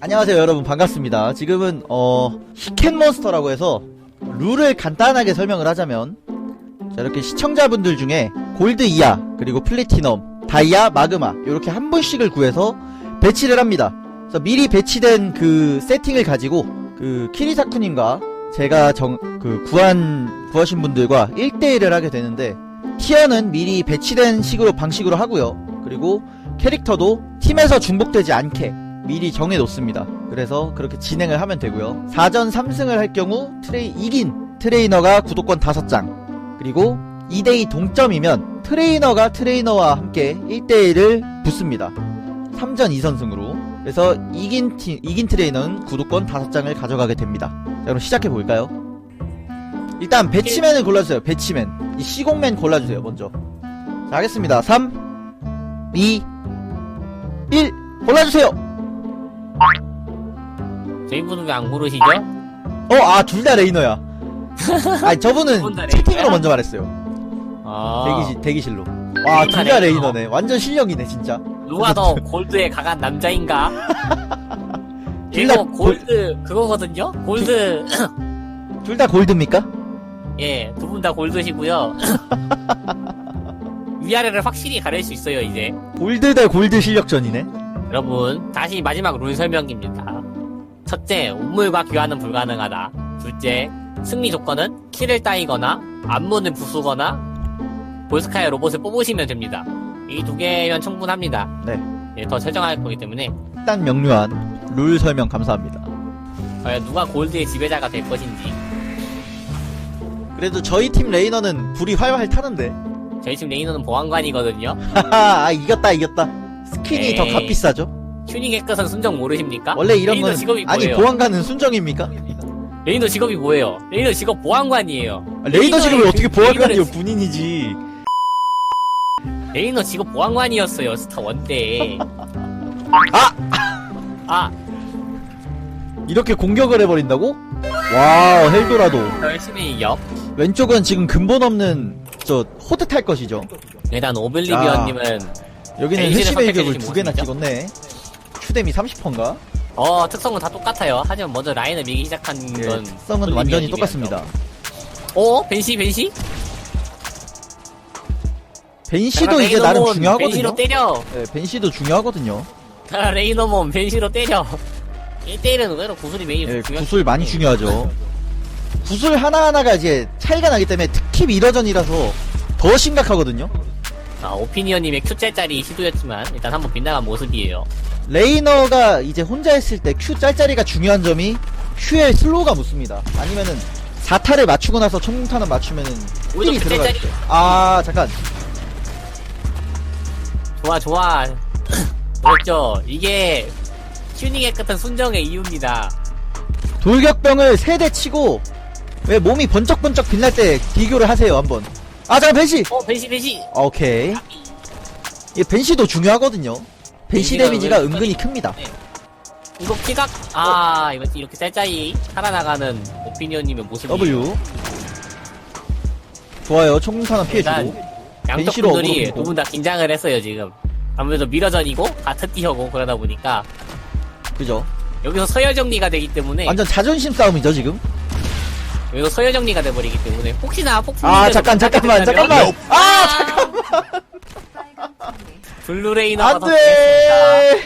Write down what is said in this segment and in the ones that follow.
안녕하세요 여러분. 반갑습니다. 지금은 어 히켄몬스터라고 해서 룰을 간단하게 설명을 하자면 자 이렇게 시청자분들 중에 골드 이하 그리고 플래티넘 다이아 마그마 이렇게 한 분씩을 구해서 배치를 합니다. 그래서 미리 배치된 그 세팅을 가지고 그 키리사쿠님과 제가 정 그 구한 구하신 분들과 1대1을 하게 되는데 티어는 미리 배치된 식으로 방식으로 하고요. 그리고 캐릭터도 팀에서 중복되지 않게 미리 정해 놓습니다. 그래서 그렇게 진행을 하면 되고요. 4전 3승을 할 경우 트레이 이긴 트레이너가 구독권 5장 그리고 2대2 동점이면 트레이너가 트레이너와 함께 1대1을 붙습니다. 3전 2선승으로. 그래서 이긴 팀 이긴 트레이너는 구독권 5장을 가져가게 됩니다. 자, 그럼 시작해 볼까요? 일단 배치맨을 골라주세요. 배치맨. 이 시공맨 골라주세요. 먼저. 자, 하겠습니다. 3, 2, 1 골라주세요. 저희분은 왜 안 고르시죠? 어, 아, 둘 다 레이너야. 아니, 저분은 채팅으로? 먼저 말했어요. 아, 대기실, 대기실로. 와, 둘다 둘다 레이너. 레이너네. 완전 실력이네, 진짜. 누가 더 골드에 강한 남자인가? 둘 다 이거 골드 그거거든요? 골드 둘 다 골드입니까? 예, 두 분 다 골드시고요. 위아래를 확실히 가릴 수 있어요, 이제. 골드 대 골드 실력전이네. 여러분, 다시 마지막 룰 설명입니다. 첫째, 운물과 교환은 불가능하다. 둘째, 승리 조건은 키를 따이거나 안무는 부수거나 볼스카의 로봇을 뽑으시면 됩니다. 이 두 개면 충분합니다. 네. 예, 더 설정할 거기 때문에 일단 명료한 룰 설명 감사합니다. 과연 누가 골드의 지배자가 될 것인지 그래도 저희 팀 레이너는 불이 활활 타는데. 저희 팀 레이너는 보안관이거든요. 하하, 아, 이겼다, 이겼다. 스킨이 더 에이. 값비싸죠? 튜닝의 끝은 순정 모르십니까? 원래 이런 레이너 건, 직업이 아니, 뭐예요? 보안관은 순정입니까? 레이너 직업이 뭐예요? 레이너 직업 보안관이에요. 아, 레이너 직업이 레이너의 어떻게 그- 보안관이요? 군인이지. 레이너 직업 보안관이었어요 스타 원 때. 아! 아, 이렇게 공격을 해버린다고? 와우, 헬도라도. 열심히 역. 왼쪽은 지금 근본 없는, 저, 호드 탈 것이죠. 일단 오블리비언님은 여기는 베이지를 회심의 이격을 선택해주신 두 개나 모습이죠? 찍었네. 큐뎀이 30%인가? 어 특성은 다 똑같아요. 하지만 먼저 라인을 밀기 시작한 예, 건 특성은 완전히 똑같습니다. 어 벤시 벤시? 벤시도 이제 나름 레이너몬 중요하거든요. 때려. 네, 벤시도 중요하거든요. 아, 레이너몬 벤시로 때려. 1대1은 의외로 구슬이 매일 예, 중요하기 구슬 많이. 중요하죠. 구슬 하나하나가 이제 차이가 나기 때문에 특히 미러전이라서 더 심각하거든요. 아, 오피니언님의 Q짤짜리 시도였지만 일단 한번 빗나간 모습이에요. 레이너가 이제 혼자 했을 때 Q 짤짤이가 중요한 점이 Q의 슬로우가 묻습니다. 아니면은 4타를 맞추고 나서 총탄을 맞추면은 오히려 힐이 Q 들어가 짤짤이. 아 잠깐 좋아 좋아. 그렇죠. 이게 튜닝의 끝은 순정의 이유입니다. 돌격병을 세 대 치고 왜 몸이 번쩍번쩍 빛날 때 비교를 하세요 한번. 아 잠깐 벤시. 어 벤시 벤시. 아, 오케이. 이 벤시도 중요하거든요. 벤시 벤시가 데미지가 은근히 큽니다. 이거 피각 아 이거 이렇게 짤짤이 살아나가는 오피니언님의 모습이 W. 좋아요. 총탄은 피해주고. 양쪽 벤시로 분들이 어그로 끌고. 두분 다 긴장을 했어요 지금. 아무래도 미러전이고 같은 티어고 그러다 보니까 그죠? 여기서 서열 정리가 되기 때문에 완전 자존심 싸움이죠 지금. 여기서 서열 정리가 돼버리기 때문에 혹시나 폭풍 아 잠깐 잠깐만 잠깐만. 아 잠깐. 블루레이너가 더 되겠습니다. 안돼.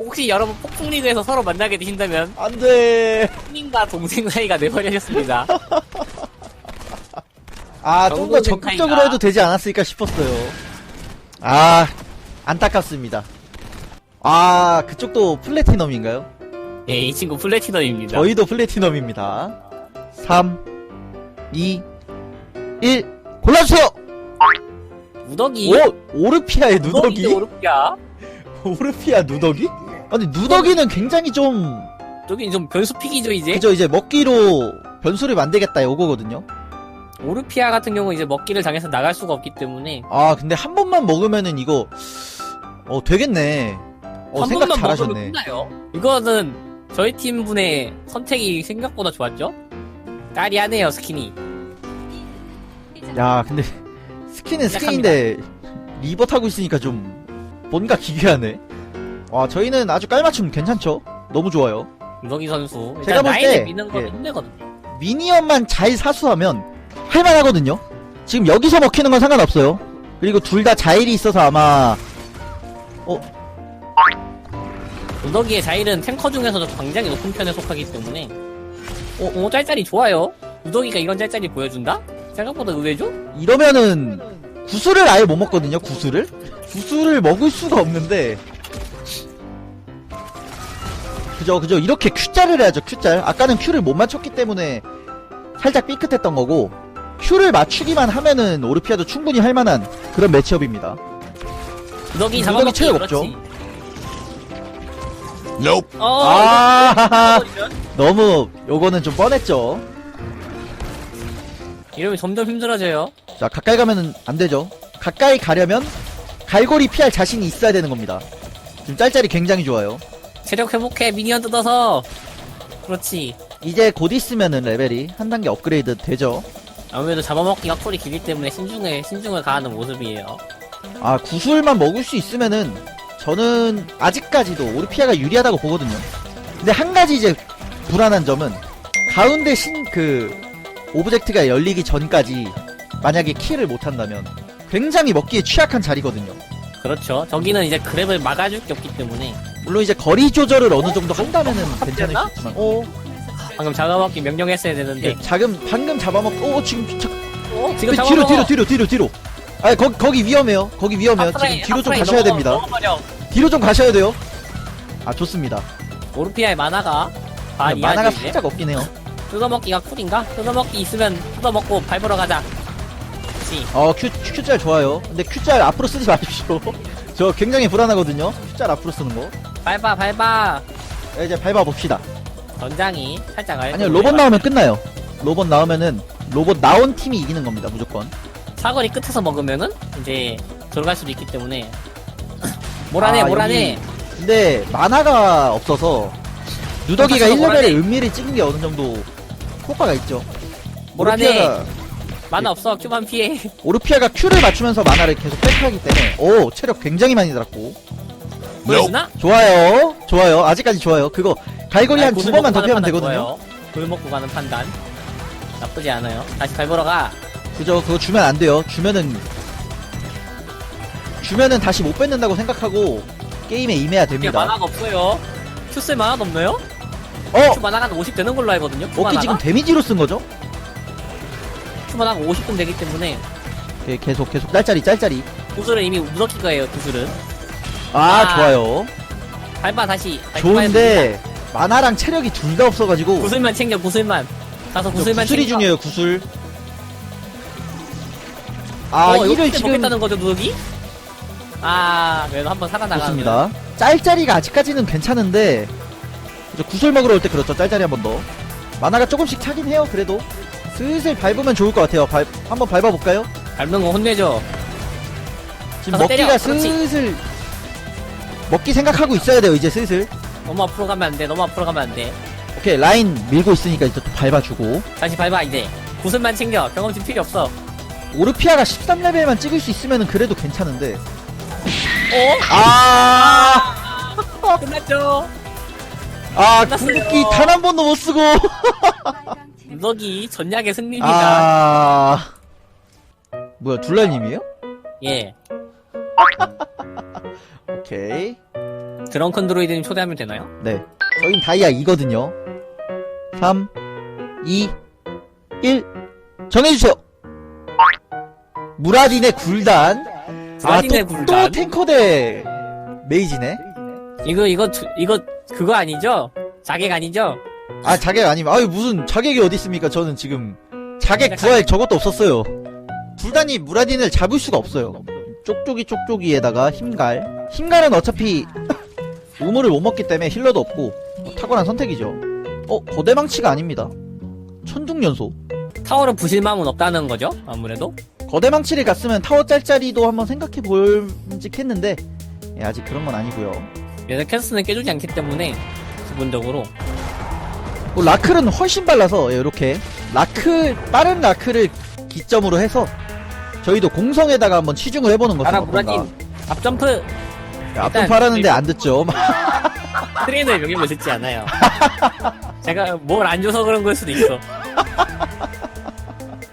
혹시 여러분 폭풍 리그에서 서로 만나게 되신다면 안돼. 형님과 동생 사이가 돼버리셨습니다. 아 좀 더 적극적으로. 해도 되지 않았을까 싶었어요. 아 안타깝습니다. 아 그쪽도 플래티넘인가요? 예, 이 친구 플래티넘입니다. 저희도 플래티넘입니다. 3, 2, 1 골라주세요. 무더기. 오 오르피아의 누더기? 오르피아. 오르피아 누더기? 아니 누더기는 굉장히 좀 저기 좀 변수 픽이죠 이제. 그죠 이제 먹기로 변수를 만들겠다 요거거든요. 오르피아 같은 경우 이제 먹기를 당해서 나갈 수가 없기 때문에 아 근데 한 번만 먹으면은 이거 어 되겠네. 어 한 생각 번만 먹으면 잘하셨네. 끝나요. 이거는 저희 팀 분의 선택이 생각보다 좋았죠? 까리하네요 스킨이. 야 근데 스킨은 스킨인데 리버 타고 있으니까 좀 뭔가 기괴하네. 와 저희는 아주 깔맞춤 괜찮죠? 너무 좋아요. 우석이 선수 제가 일단 볼 라인을 때, 미는 건 예. 미니언만 잘 사수하면 할만하거든요. 지금 여기서 먹히는 건 상관없어요. 그리고 둘 다 자일이 있어서 아마 우석이의 자일은 탱커 중에서도 굉장히 높은 편에 속하기 때문에 어, 어 짤짤이 좋아요. 우석이가 이런 짤짤이 보여준다? 생각보다 의외죠? 이러면은 구슬을 아예 못 먹거든요. 구슬을 구슬을 먹을 수가 없는데 그죠 그죠 이렇게 Q자를 해야죠 Q자 아까는 Q를 못 맞췄기 때문에 살짝 삐끗했던 거고 Q를 맞추기만 하면은 오르피아도 충분히 할 만한 그런 매치업입니다 우석이 잡아먹기 체력 그렇지. 없죠. Nope. 어, 아 너무 요거는 좀 뻔했죠 이러면 점점 힘들어져요. 자 가까이 가면은 안 되죠 가까이 가려면 갈고리 피할 자신이 있어야 되는 겁니다 지금 짤짤이 굉장히 좋아요 체력 회복해 미니언 뜯어서 그렇지. 이제 곧 있으면은 레벨이 한 단계 업그레이드 되죠. 아무래도 잡아먹기가 콜이 길기 때문에 신중에 신중을 가하는 모습이에요. 아, 구슬만 먹을 수 있으면은 저는 아직까지도 오르피아가 유리하다고 보거든요. 근데 한 가지 이제 불안한 점은 가운데 신 그 오브젝트가 열리기 전까지 만약에 킬을 못 한다면 굉장히 먹기에 취약한 자리거든요. 그렇죠. 저기는 이제 그랩을 막아줄 게 없기 때문에 물론 이제 거리 조절을 어느 정도 한다면은 괜찮을 수 있지만, 오, 방금 잡아먹기 명령했어야 되는데 예, 자금 방금 잡아먹, 오, 지금 자, 어, 지금 뒤로. 뒤로 뒤로 뒤로 뒤로. 아, 거기 거기 위험해요. 거기 위험해요. 지금 뒤로 좀 가셔야 됩니다. 넘어버려. 뒤로 좀 가셔야 돼요. 아 좋습니다. 오르피아의 만화가 반 만화가 이제 살짝 없긴 해요. 뜯어먹기가 쿨인가? 뜯어먹기 있으면 뜯어먹고 밟으러 가자. 그렇지. 어 Q Q짤 좋아요. 근데 Q짤 앞으로 쓰지 마십시오. 저 굉장히 불안하거든요. Q짤 앞으로 쓰는 거. 밟아 밟아. 자, 이제 밟아 봅시다. 전장이 살짝 알. 아니요 로봇 나오면 끝나요. 로봇 나오면은 로봇 나온 팀이 이기는 겁니다. 무조건. 사거리 끝에서 먹으면은 이제 들어갈 수도 있기 때문에 몰아내 아, 몰아내. 근데 만화가 없어서 누더기가 똑같이 1레벨에 몰아내. 은밀히 찍은 게 어느 정도 효과가 있죠. 몰아내. 오르피아가, 만화 없어 큐만 피해. 오르피아가 Q를 맞추면서 만화를 계속 백하기 때문에 오 체력 굉장히 많이 들었고 보여주나? 좋아요. 좋아요. 아직까지 좋아요. 그거 갈고리 아이, 한두 구슬 번만 더 피하면 되거든요. 좋아요. 굴 먹고 가는 판단 나쁘지 않아요. 다시 밟으러 가. 그죠? 그거 주면 안 돼요. 주면은 주면은 다시 못 뺏는다고 생각하고 게임에 임해야 이게 됩니다. 만화가 없어요. 큐쓸 만화도 없나요? 어, 큐 만화가 한 50 되는 걸로 알거든요. 큐 오키 만화가 지금 데미지로 쓴 거죠? 큐 만화가 50분 되기 때문에 예, 계속 계속 짤짤이 짤짤이. 구슬은 이미 우석기 거예요. 구슬은 아, 아, 좋아요. 밟아 다시. 좋은데 만화랑 체력이 둘 다 없어가지고 구슬만 챙겨 구슬만. 가서 저 구슬만 구슬이 챙겨. 중요해요. 구슬. 아, 어, 이를 지금 먹겠다는 거죠, 누더기? 아, 그래도 한번 살아나가는. 좋습니다. 짤짤이가 아직까지는 괜찮은데 이제 구슬 먹으러 올 때 그렇죠. 짤짤이 한 번 더. 만화가 조금씩 차긴 해요. 그래도 슬슬 밟으면 좋을 것 같아요. 밟 한번 밟아 볼까요? 밟는 거 혼내죠. 지금 가서 때려. 먹기가 그렇지. 슬슬 먹기 생각하고 있어야 돼요. 이제 슬슬. 너무 앞으로 가면 안 돼. 너무 앞으로 가면 안 돼. 오케이 라인 밀고 있으니까 이제 또 밟아주고 다시 밟아 이제. 구슬만 챙겨. 경험치 필요 없어. 오르피아가 13레벨만 찍을 수 있으면은 그래도 괜찮은데. 어? 아, 끝났죠. 아. 궁극기 단한 번도 못 쓰고. 누더기 전략의 승리입니다. 아, 뭐야 둘랄님이에요? 예. 오케이. 드렁큰 드로이드님 초대하면 되나요? 네. 저긴 다이아 2거든요. 3, 2, 1. 정해주세요! 무라딘의 굴단. 아, 또. 또 탱커 대 메이지네. 이거 이거 두- 이거 그거 아니죠? 자객 아니죠? 아, 자객 아니면, 아유, 무슨 자객이 어디 있습니까? 저는 지금 자객 구할 저것도 없었어요. 굴단이 무라딘을 잡을 수가 없어요. 쪽쪽이 쪽쪽이에다가 힘갈. 힘갈은 어차피 우물을 못 먹기 때문에 힐러도 없고 뭐 탁월한 선택이죠. 어, 거대망치가 아닙니다. 천둥연소. 타워를 부실 마음은 없다는 거죠? 아무래도. 거대 망치를 갔으면 타워 짤짤이도 한번 생각해 볼직 했는데 예, 아직 그런 건 아니고요. 얘는 캐스는 깨주지 않기 때문에 기본적으로 뭐 라클은 훨씬 빨라서 예, 이렇게 라클 빠른 라클을 기점으로 해서 저희도 공성에다가 한번 치중을 해보는 것은 가라 어떤가. 무라딘 앞점프 일단 팔았는데 안 듣죠. 트레이너의 명령을 듣지 않아요. 제가 뭘 안 줘서 그런 걸 수도 있어.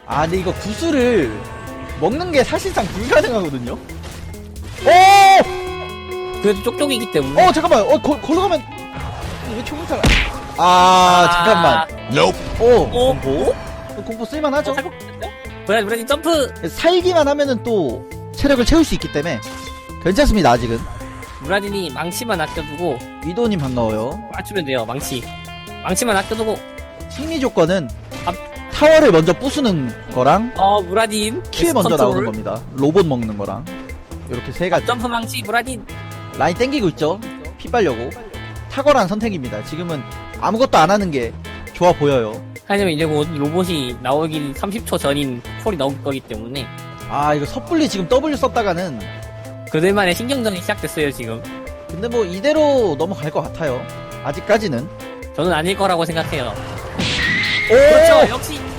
아, 근데 이거 구슬을 먹는 게 사실상 불가능하거든요. 오! 그래도 쪽쪽이기 때문에. 어, 잠깐만. 어, 거, 걸로 가면 왜 초공타가? 아, 잠깐만. 오, 어? 공포? 공포 쓸만하죠? 브라디 브라디 점프. 살기만 하면은 또 체력을 채울 수 있기 때문에 괜찮습니다. 아직은. 브라디니 망치만 아껴두고 위도님 반가워요. 맞추면 돼요. 망치. 망치만 아껴두고. 승리 조건은 앞- 타워를 먼저 부수는 거랑 어 브라딘. 킬 먼저. 나오는 겁니다. 로봇 먹는 거랑 이렇게 세 가지. 점프 망치 브라딘. 라인 땡기고 있죠. 피 빨려고 탁월한 선택입니다. 지금은 아무것도 안 하는 게 좋아 보여요. 하지만 이제 곧 로봇이 나오기 30초 전인 콜이 나올 거기 때문에 아 이거 섣불리 지금 W 썼다가는 그들만의 신경전이 시작됐어요 지금. 근데 뭐 이대로 넘어갈 것 같아요. 아직까지는. 저는 아닐 거라고 생각해요. 오! 그렇죠. 역시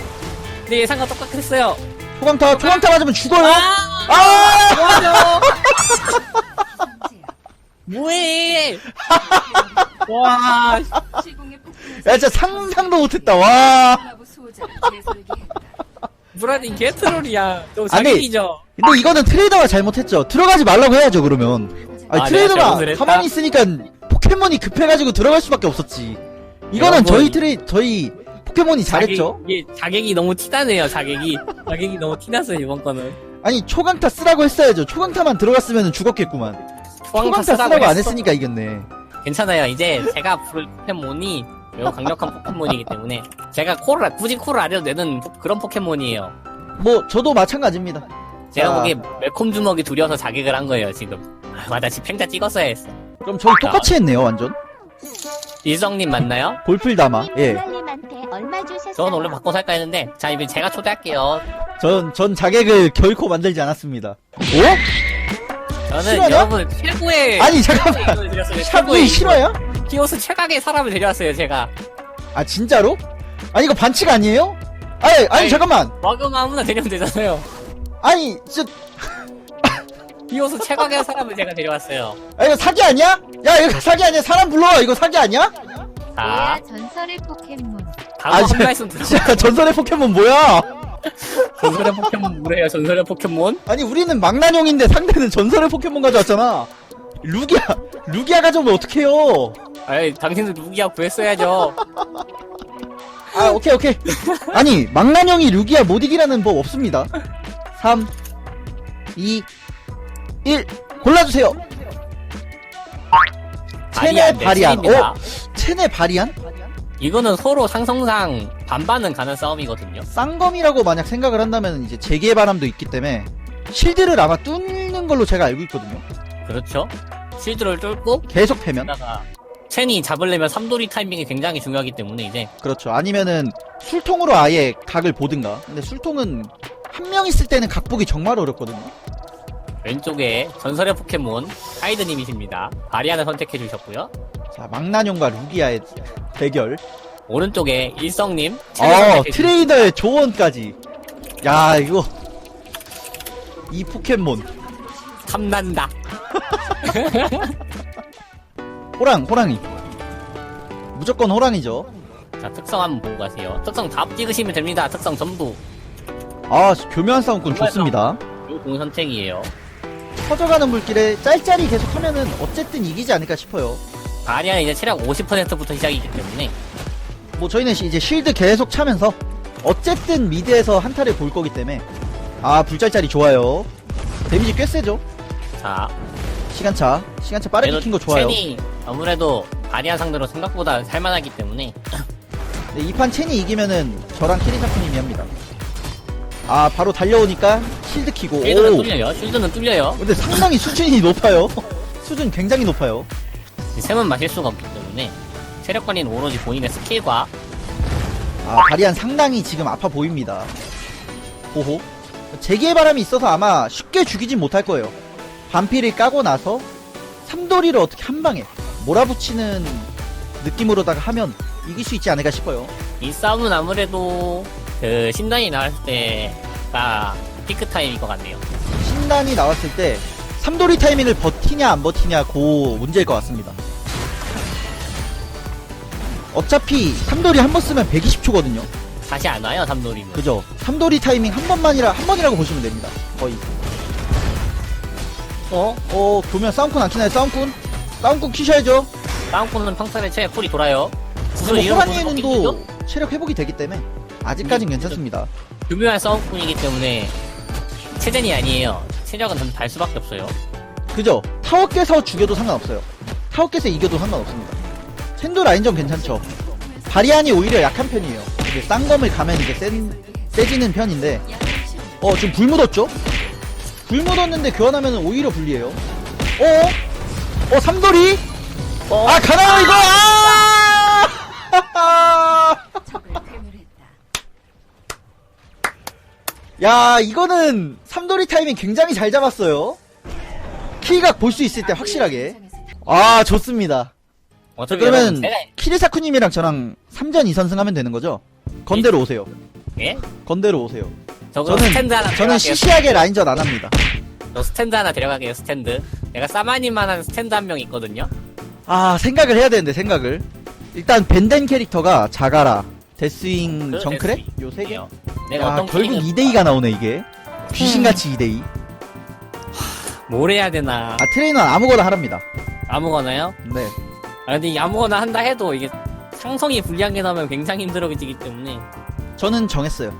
내 예상과 똑같았어요. 초강타 초강타 맞으면 죽어요. 아! 아! 뭐하죠? 뭐해? 와, 야 진짜 상상도 못했다. 와. 브라딘 개트롤이야. 너 아니, 자격이죠? 근데 이거는 트레이더가 잘못했죠. 들어가지 말라고 해야죠 그러면. 아니 아, 내가 트레이더가 잘못을 했다? 가만히 있으니까 포켓몬이 급해가지고 들어갈 수밖에 없었지. 이거는 여러분. 저희 트레이 저희 포켓몬이 잘했죠. 자객, 이게 자객이 너무 티나네요, 자객이. 자객이 너무 티났어요, 이번 거는. 아니 초강타 쓰라고 했어야죠. 초강타만 들어갔으면 죽었겠구만. 초강타 초강타 쓰라고 쓰라고 안. 했으니까 이겼네. 괜찮아요. 이제 제가 부를 포켓몬이 매우 강력한 포켓몬이기 때문에 제가 콜을, 굳이 콜을 안 해도 되는 포- 그런 포켓몬이에요. 뭐 저도 마찬가지입니다. 제가 자. 보기에 매콤 주먹이 두려워서 자객을 한 거예요, 지금. 아, 맞아, 지금 팽자 찍었어야 했어. 그럼 저희 똑같이 했네요 완전. 일성님 맞나요? 볼풀 담아. 예. 저는 원래 바꿔 살까 했는데, 자, 이제 제가 초대할게요. 전, 전 자객을 결코 만들지 않았습니다. 오? 저는 실화냐? 여러분 최고의 아니, 잠깐만. 이걸 드렸어요. 샤브이 최고의 실화야? 히오스 최강의 사람을 데려왔어요 제가 아, 진짜로? 아니, 이거 반칙 아니에요? 아니, 아니, 아니. 잠깐만. 와금 아무나 데려오면 되잖아요 아니, 진짜, 히오스 최강의 사람을 제가 데려왔어요 아, 이거 사기 아니야? 야, 이거 사기 아니야? 사람 불러와. 이거 사기 아니야? 자 뭐야 전설의 포켓몬 다음 아, 한 저- 말씀 진짜 전설의 포켓몬 뭐야? 전설의 포켓몬 뭐래요 전설의 포켓몬 아니, 우리는 망나뇽인데 상대는 전설의 포켓몬 가져왔잖아. 루기아, 루기아 가져오면 어떡해요? 아이 당신도 누기야 구했어야죠 아, 오케이, 오케이. 아니, 망나뇽이 루기아 못 이기라는 법 없습니다. 3, 2, 1. 골라주세요. 체내 바리안. 어? 체내 바리안? 이거는 서로 상성상 반반은 가는 싸움이거든요 쌍검이라고 만약 생각을 한다면 이제 재개바람도 있기 때문에 실드를 아마 뚫는 걸로 제가 알고 있거든요. 그렇죠 실드를 뚫고 계속 패면. 첸이 잡으려면 삼돌이 타이밍이 굉장히 중요하기 때문에 이제 그렇죠. 아니면은 술통으로 아예 각을 보든가. 근데 술통은 한 명 있을 때는 각 보기 정말 어렵거든요. 왼쪽에 전설의 포켓몬 하이드님이십니다. 바리안을 선택해 주셨고요. 자, 망나뇽과 루기아의 대결. 오른쪽에 일성님 어, 트레이더의 조언까지. 야, 이거. 이 포켓몬. 탐난다. 호랑, 호랑이. 무조건 호랑이죠. 자 특성 한번 보고 가세요. 특성 다 찍으시면 됩니다. 특성 전부 아, 교묘한 싸움꾼 좋습니다. 요 공 선택이에요. 퍼져가는 물길에 짤짤이 계속 하면은 어쨌든 이기지 않을까 싶어요. 바리안은 이제 체력 50%부터 시작이기 때문에 뭐 저희는 시- 이제 쉴드 계속 차면서 어쨌든 미드에서 한타를 볼 거기 때문에 아 불짤짤이 좋아요. 데미지 꽤 세죠. 자 시간차 시간차 빠르게 킨 거 좋아요. 첸이 아무래도 바리안 상대로 생각보다 살만하기 때문에 네, 이판 첸이 이기면은 저랑 키리사쿠님이 합니다. 아 바로 달려오니까 실드 키고 쉴드는 오. 뚫려요. 쉴드는 뚫려요. 근데 상당히 수준이 높아요. 수준 굉장히 높아요. 셈은 마실 수가 없기 때문에 체력 관리는 오로지 본인의 스킬과 아 바리안 상당히 지금 아파 보입니다. 호호. 재기의 바람이 있어서 아마 쉽게 죽이진 못할 거예요. 반피를 까고 나서 삼도리를 어떻게 한 방에 몰아붙이는 느낌으로다가 하면 이길 수 있지 않을까 싶어요. 이 싸움은 아무래도 그 신단이 나왔을 때가 피크 타임일 것 같네요. 신단이 나왔을 때 삼돌이 타이밍을 버티냐 안 버티냐 고 문제일 것 같습니다. 어차피 삼돌이 한 번 쓰면 120초거든요. 다시 안 와요 삼돌이는. 그죠? 삼돌이 타이밍 한 번만이라 한 번이라고 보시면 됩니다. 거의. 어? 어 교면 싸움꾼 안 키나요? 싸움꾼? 싸움꾼 키셔야죠. 다운코는 평타를 쳐야 쿨이 돌아요. 구슬 그리고 이런 거 호란이는도 체력 회복이 되기 때문에 아직까진 네, 괜찮습니다. 교묘한 싸움꾼이기 때문에 체전이 아니에요. 체력은 좀 달 수밖에 없어요. 그죠? 타워 깨서 죽여도 상관없어요. 타워 깨서 이겨도 상관없습니다. 샌도 라인전 괜찮죠? 바리안이 오히려 약한 편이에요. 이게 쌍검을 가면 이제 센, 세지는 편인데, 어, 지금 불 묻었죠? 불 묻었는데 교환하면 오히려 불리해요. 어? 어, 삼돌이? 어? 아, 가나, 이거! 아! 야, 이거는 삼돌이 타이밍 굉장히 잘 잡았어요. 키각 볼 수 있을 때 확실하게. 아, 좋습니다. 어차피 그러면 여러분 키리사쿠님이랑 저랑 3전 2선승 하면 되는 거죠? 건대로 오세요. 예? 건대로 오세요. 저거 저는, 스탠드 하나 저는 데려갈게요. 시시하게 라인전 안 합니다. 저 스탠드 하나 데려가게요 스탠드. 내가 싸마니만한 스탠드 한 명 있거든요. 아, 생각을 해야 되는데, 생각을. 일단, 밴덴 캐릭터가 자가라, 데스윙, 그 정크랩? 요 세 개? 내가 야, 어떤 결국 캐릭터- 2대2가 나오네, 이게. 귀신같이 2대2. 뭘 해야 되나 아, 트레이너는 아무거나 하랍니다. 아무거나요? 네. 아 근데 이 아무거나 한다 해도 이게 상성이 불리한 게 나오면 굉장히 힘들어지기 때문에 저는 정했어요.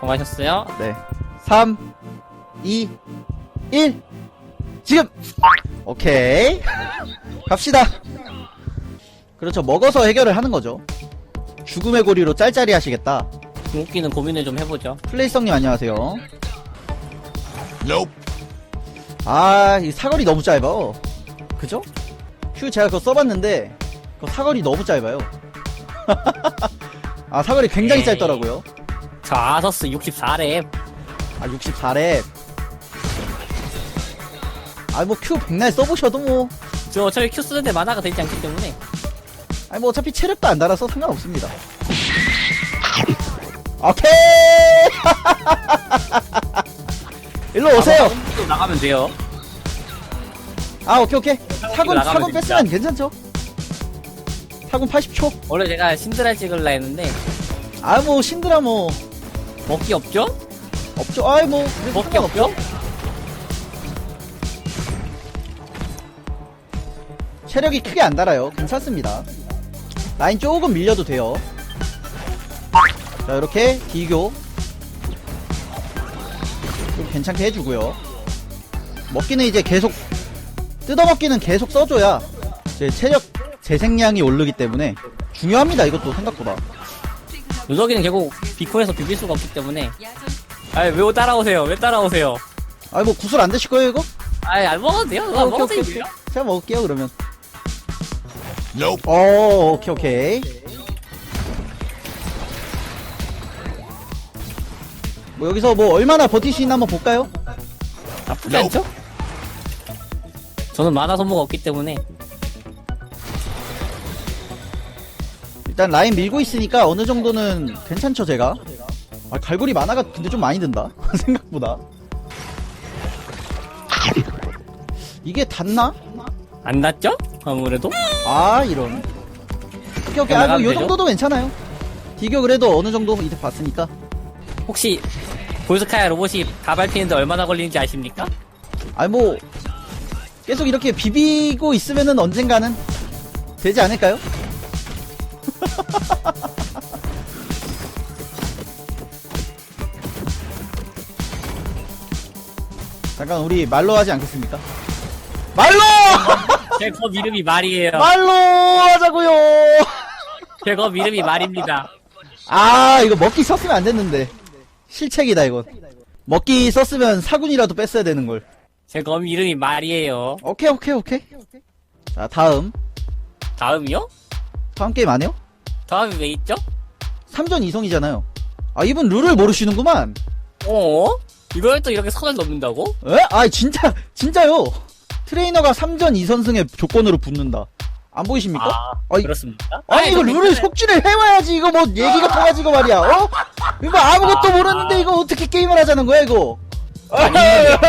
정하셨어요? 네. 3, 2, 1. 지금! 오케이. 갑시다. 그렇죠. 먹어서 해결을 하는 거죠. 죽음의 고리로 짤짤이 하시겠다. 궁극기는 고민을 좀 해보죠. 플레이성님 안녕하세요. 아, 이 사거리 너무 짧아. 그죠? 큐 제가 그거 써봤는데, 그 사거리 너무 짧아요. 아, 사거리 굉장히 에이. 짧더라고요. 저 아서스 64렙 아 64렙 아 뭐 큐 백날 써보셔도 뭐 저 어차피 큐 쓰는데 만화가 되지 않기 때문에 아니 뭐 어차피 체력도 안 달아서 상관없습니다 오케이 일로 오세요 아마 나가면 돼요. 아 오케이 오케이 사군 나가면 사군 됩니다. 뺐으면 괜찮죠 사군 80초 원래 제가 신드라 찍을라 했는데 아 뭐 신드라 뭐 먹기 없죠? 없죠 아이 뭐 그래도 먹기 없죠? 체력이 크게 안 달아요. 괜찮습니다. 라인 조금 밀려도 돼요. 자, 이렇게 D교. 좀 괜찮게 해주고요. 먹기는 이제 계속, 뜯어먹기는 계속 써줘야, 이제 체력, 재생량이 오르기 때문에, 중요합니다, 이것도 생각보다. 누더기는 결국 비코에서 비빌 수가 없기 때문에 아왜 따라오세요? 왜 따라오세요? 아이, 뭐, 구슬 안 드실 거예요, 이거? 아이 안 먹어도 돼요. 아, 아, 오케이, 먹어도 오케이, 돼요. 제가 먹을게요, 그러면. 어, 오케이, 오케이. 뭐, 여기서 뭐, 얼마나 버틸 수 있나 한번 볼까요? 나쁘지 않죠? 저는 만화 소모가 없기 때문에 일단 라인 밀고 있으니까 어느 정도는 괜찮죠, 제가? 아, 갈고리 만화가 근데 좀 많이 든다? 생각보다. 이게 닿나? 안 났죠? 아무래도 아, 이런. 오케이, 오케이. 아, 뭐, 나가면 요 되죠? 정도도 괜찮아요. 디교 그래도 어느 정도 이제 봤으니까. 혹시 볼스카야 로봇이 다 밟히는데 얼마나 걸리는지 아십니까? 아니, 뭐, 계속 이렇게 비비고 있으면은 언젠가는 되지 않을까요? 잠깐, 우리 말로 하지 않겠습니까? 말로! 제거 이름이 말이에요. 말로 하자고요 제거 이름이 말입니다. 아, 이거 먹기 썼으면 안 됐는데. 실책이다, 이건. 먹기 썼으면 사군이라도 뺐어야 되는 걸. 제거 이름이 말이에요. 오케이, 오케이, 오케이. 자, 다음. 다음이요? 다음 게임 안 해요? 다음이 왜 있죠? 3전 2성이잖아요. 아, 이분 룰을 모르시는구만. 어? 이걸 또 이렇게 선을 넘는다고? 에? 아, 진짜, 진짜요. 트레이너가 3전 2선승의 조건으로 붙는다. 안 보이십니까? 아, 아이, 그렇습니까? 아니, 이거 룰을 속지를 해와야지. 이거 뭐, 얘기가 통하지고 말이야. 어? 이거 아무것도 아. 모르는데 이거 어떻게 게임을 하자는 거야, 이거?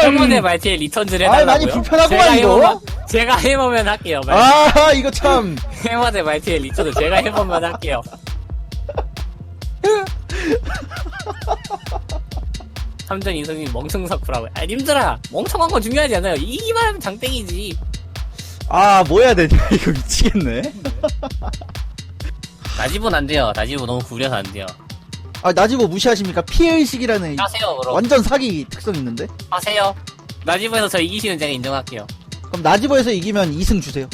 때문에 말티에 리턴즈를 해달라고요? 많이 불편하구만, 이거. 제가 해보면 할게요. 말- 아 이거 참 해머드 말티에 리턴즈 제가 해보면 할게요. 삼전 이승님 멍청사쿠라고. 아, 님들아! 멍청한 건 중요하지 않아요. 이기만 하면 장땡이지. 아, 뭐 해야 되냐, 이거 미치겠네. 나집은 안 돼요. 나집은 너무 구려서 안 돼요. 아, 나지보 무시하십니까? 피해의식이라는 이- 하세요, 그럼. 완전 사기 특성 있는데? 하세요. 나집에서 저 이기시는 제가 인정할게요. 그럼 나지보에서 이기면 2승 주세요.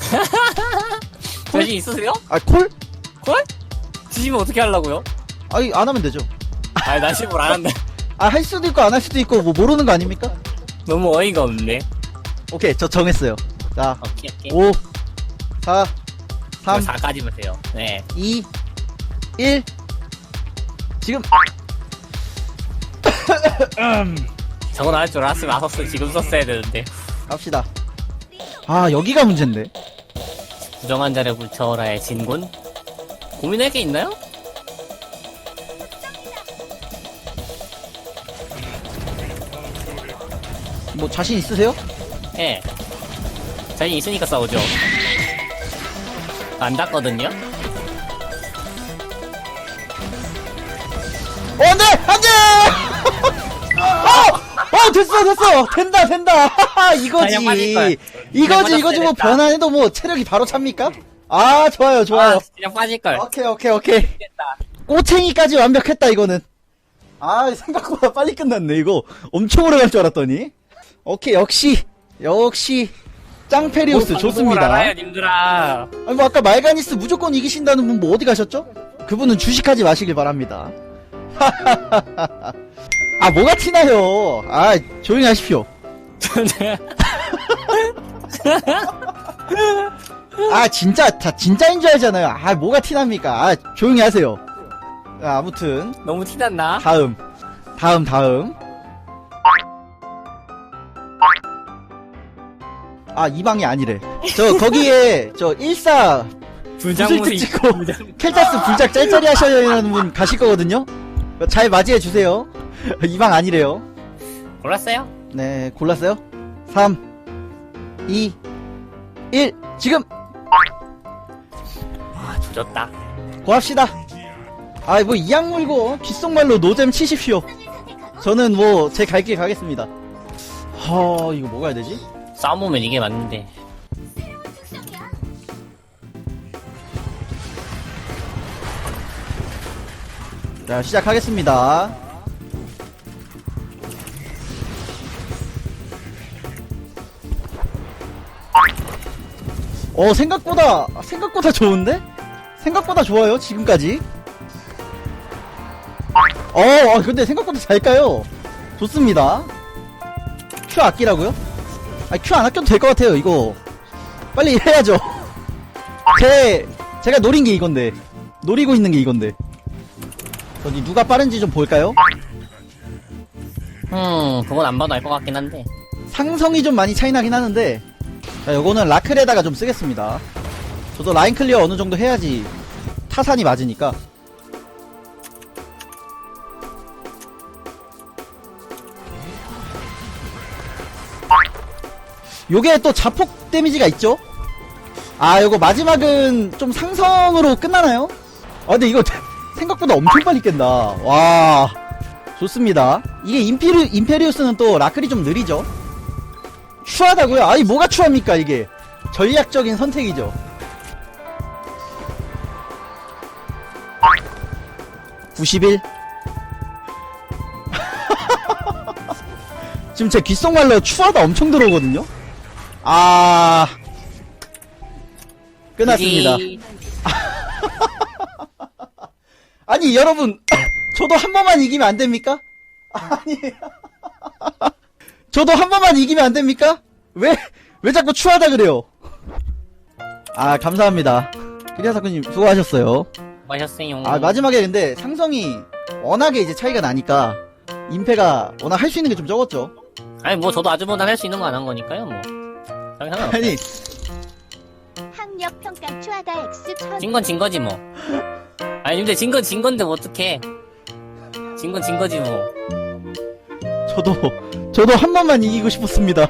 자신 있으세요? 아, 콜? 콜? 지시면 어떻게 하려고요? 아니, 안 하면 되죠. 아, 나집을 안 한다. 아, 할 수도 있고 안 할 수도 있고, 뭐, 모르는 거 아닙니까? 너무 어이가 없네. 오케이, 저 정했어요. 자, 오케이, 오케이. 5, 4, 3, 4까지면 돼요. 네. 2, 1. 지금. 저건 할줄 알았으면 아서스 지금 썼어야 되는데. 갑시다. 아, 여기가 문제인데. 부정한 자를 불쳐라의 진군? 고민할 게 있나요? 뭐, 자신 있으세요? 예. 자신 있으니까 싸우죠. 안 닿거든요? 어, 안 돼! 안 돼! 어! 어, 됐어, 됐어! 된다, 된다! 이거지. 그냥 빠질 걸. 이거지, 이거지, 뭐, 됐다. 변환해도 뭐, 체력이 바로 찹니까? 아, 좋아요, 좋아요. 아, 그냥 빠질걸. 오케이, 오케이, 오케이. 됐다. 꼬챙이까지 완벽했다, 이거는. 아, 생각보다 빨리 끝났네, 이거. 엄청 오래 갈 줄 알았더니. 오케이, 역시, 역시, 짱페리우스 좋습니다. 알아요, 님들아. 아니, 뭐, 아까 말가니스 무조건 이기신다는 분 뭐 어디 가셨죠? 그분은 주식하지 마시길 바랍니다. 아, 뭐가 티나요? 아, 조용히 하십시오. 아, 진짜, 다 진짜인 줄 알잖아요. 아, 뭐가 티납니까? 아, 조용히 하세요. 아, 아무튼, 너무 티났나? 다음. 다음, 다음. 아, 이 방이 아니래. 저, 거기에, 저, 14, 불장무새 구슬 찍고 켈타스 불작 짤짤이 하셔야하는 분 가실 거거든요? 잘 맞이해 주세요. 이 방 아니래요. 골랐어요? 네, 골랐어요? 3, 2, 1, 지금! 아, 조졌다. 고합시다. 아, 뭐, 이악 물고, 귓속말로 노잼 치십시오. 저는 뭐, 제 갈 길 가겠습니다. 허, 이거 뭐가 해야 되지? 싸움보면 이게 맞는데. 자, 시작하겠습니다. 어, 생각보다, 생각보다 좋은데? 생각보다 좋아요, 지금까지. 어, 아, 근데 생각보다 잘 까요. 좋습니다. 큐 아끼라고요? 아, 큐 안 아껴도 될 것 같아요, 이거. 빨리 해야죠. 제, 제가 노린 게 이건데. 노리고 있는 게 이건데. 어디 누가 빠른지 좀 볼까요? 음, 그건 안 봐도 알 것 같긴 한데. 상성이 좀 많이 차이 나긴 하는데 자 요거는 라클에다가 좀 쓰겠습니다 저도 라인 클리어 어느 정도 해야지 타산이 맞으니까 요게 또 자폭 데미지가 있죠? 아 요거 마지막은 좀 상성으로 끝나나요? 아 근데 이거 생각보다 엄청 빨리 깬다. 와 좋습니다. 이게 임페리, 임페리우스는 또 라클이 좀 느리죠? 추하다고요? 아니 뭐가 추합니까 이게? 전략적인 선택이죠. 91 지금 제 귓속말로 추하다 엄청 들어오거든요 아 끝났습니다 이- 아니 여러분 저도 한 번만 이기면 안 됩니까? 아니 저도 한 번만 이기면 안 됩니까? 왜 왜 자꾸 추하다 그래요? 아 감사합니다 기리아사쿠님 수고하셨어요 마셨어요. 아 마지막에 근데 상성이 워낙에 이제 차이가 나니까 임페가 워낙 할 수 있는 게 좀 적었죠 아니, 뭐, 저도 아주보다 할수 있는 거 안 한 거니까요, 뭐. 상관없어요. 아니 학력 평가 추하다 X 천. 진건 진 거지, 뭐. 아니, 근데 진건 진 건데, 뭐, 어떡해. 진건 진 거지, 뭐. 저도 저도 한 번만 이기고 싶었습니다